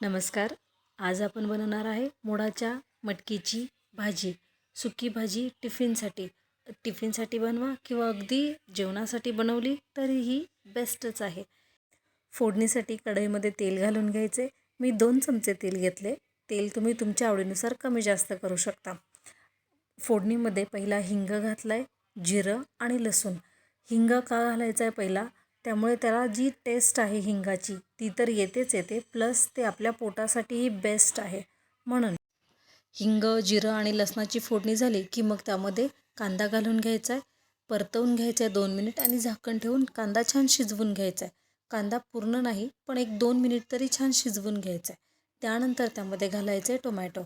नमस्कार. आज आपण बनवणार आहे मोडाच्या मटकीची भाजी. सुकी भाजी टिफिनसाठी. टिफिनसाठी बनवा किंवा अगदी जेवणासाठी बनवली तरीही बेस्टच आहे. फोडणीसाठी कढईमध्ये तेल घालून घ्यायचे. मी दोन चमचे तेल घेतले. तेल तुम्ही तुमच्या आवडीनुसार कमी जास्त करू शकता. फोडणीमध्ये पहिला हिंग घातला आहे जिरं आणि लसूण. हिंग का घालायचा आहे पहिला? त्यामुळे त्याला जी टेस्ट आहे हिंगाची ती तर येतेच येते प्लस ते आपल्या पोटासाठीही बेस्ट आहे म्हणून. हिंग जिरं आणि लसणाची फोडणी झाली की मग त्यामध्ये कांदा घालून घ्यायचा आहे परतवून घ्यायचा आहे दोन मिनिट आणि झाकण ठेवून कांदा छान शिजवून घ्यायचा आहे कांदा पूर्ण नाही पण एक दोन मिनिट तरी छान शिजवून घ्यायचा आहे त्यानंतर त्यामध्ये घालायचं आहे टोमॅटो.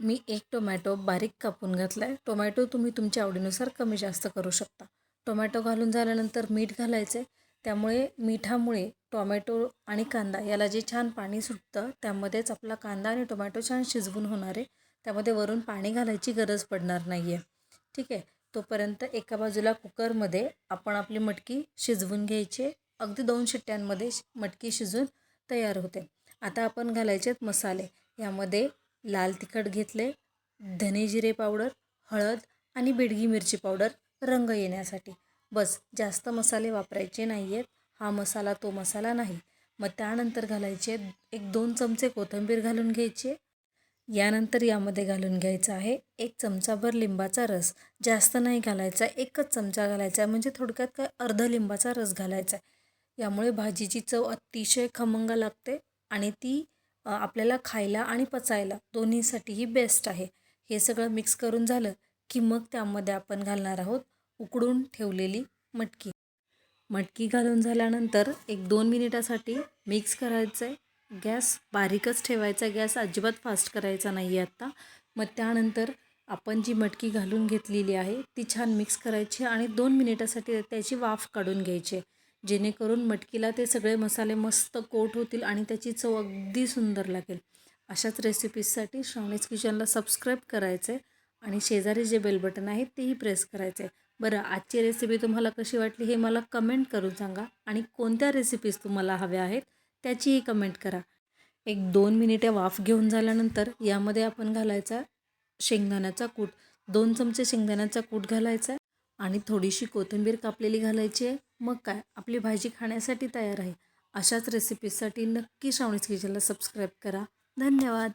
मी एक टोमॅटो बारीक कापून घातला आहे टोमॅटो तुम्ही तुमच्या आवडीनुसार कमी जास्त करू शकता. टोमॅटो घालून झाल्यानंतर मीठ घालायचं आहे त्यामुळे मिठामुळे टॉमॅटो आणि कांदा याला जे छान पाणी सुटतं त्यामध्येच आपला कांदा आणि टोमॅटो छान शिजवून होणार आहे. त्यामध्ये वरून पाणी घालायची गरज पडणार नाही आहे ठीक आहे? तोपर्यंत एका बाजूला कुकरमध्ये आपण आपली मटकी शिजवून घ्यायची अगदी दोन शिट्ट्यांमध्ये मटकी शिजून तयार होते. आता आपण घालायचे मसाले. यामध्ये लाल तिखट घेतले धने जिरे पावडर हळद आणि बेडगी मिरची पावडर रंग येण्यासाठी. बस जास्त मसाले वापरायचे नाही आहेत हा मसाला तो मसाला नाही. मग त्यानंतर घालायचे एक दोन चमचे कोथिंबीर घालून घ्यायचे. यानंतर यामध्ये घालून घ्यायचा आहे एक चमचाभर लिंबाचा रस. जास्त नाही घालायचा एकच चमचा घालायचा आहे. म्हणजे थोडक्यात काय अर्ध लिंबाचा रस घालायचा आहे. यामुळे भाजीची चव अतिशय खमंग लागते आणि ती आपल्याला खायला आणि पचायला दोन्हीसाठीही बेस्ट आहे. हे सगळं मिक्स करून झालं की मग त्यामध्ये आपण घालणार आहोत उकडून ठेवलेली मटकी. मटकी घालून झाल्यानंतर एक दोन मिनिटासाठी मिक्स करायचं आहे गॅस बारीकच ठेवायचा गॅस अजिबात फास्ट करायचा नाही आहे आत्ता मग त्यानंतर आपण जी मटकी घालून घेतलेली आहे ती छान मिक्स करायची आणि दोन मिनिटासाठी त्याची वाफ काढून घ्यायची. जेणेकरून मटकीला ते सगळे मसाले मस्त कोट होतील आणि त्याची चव अगदी सुंदर लागेल. अशाच रेसिपीजसाठी श्रावणीज किचनला सबस्क्राईब करायचं आहे आणि शेजारी जे बेल बटन आहे तेही प्रेस करायचं आहे बरं आजची रेसिपी तुम्हाला कशी वाटली हे मला कमेंट करून सांगा आणि कोणत्या रेसिपीज तुम्हाला हव्या आहेत त्याचीही कमेंट करा. एक दोन मिनिटे वाफ घेऊन झाल्यानंतर यामध्ये आपण घालायचा शेंगदाण्याचा कूट. दोन चमचे शेंगदाण्याचा कूट घालायचा आहे आणि थोडीशी कोथिंबीर कापलेली घालायची आहे. मग काय आपली भाजी खाण्यासाठी तयार आहे. अशाच रेसिपीजसाठी नक्की श्रावणीस किचनला सबस्क्राईब करा. धन्यवाद.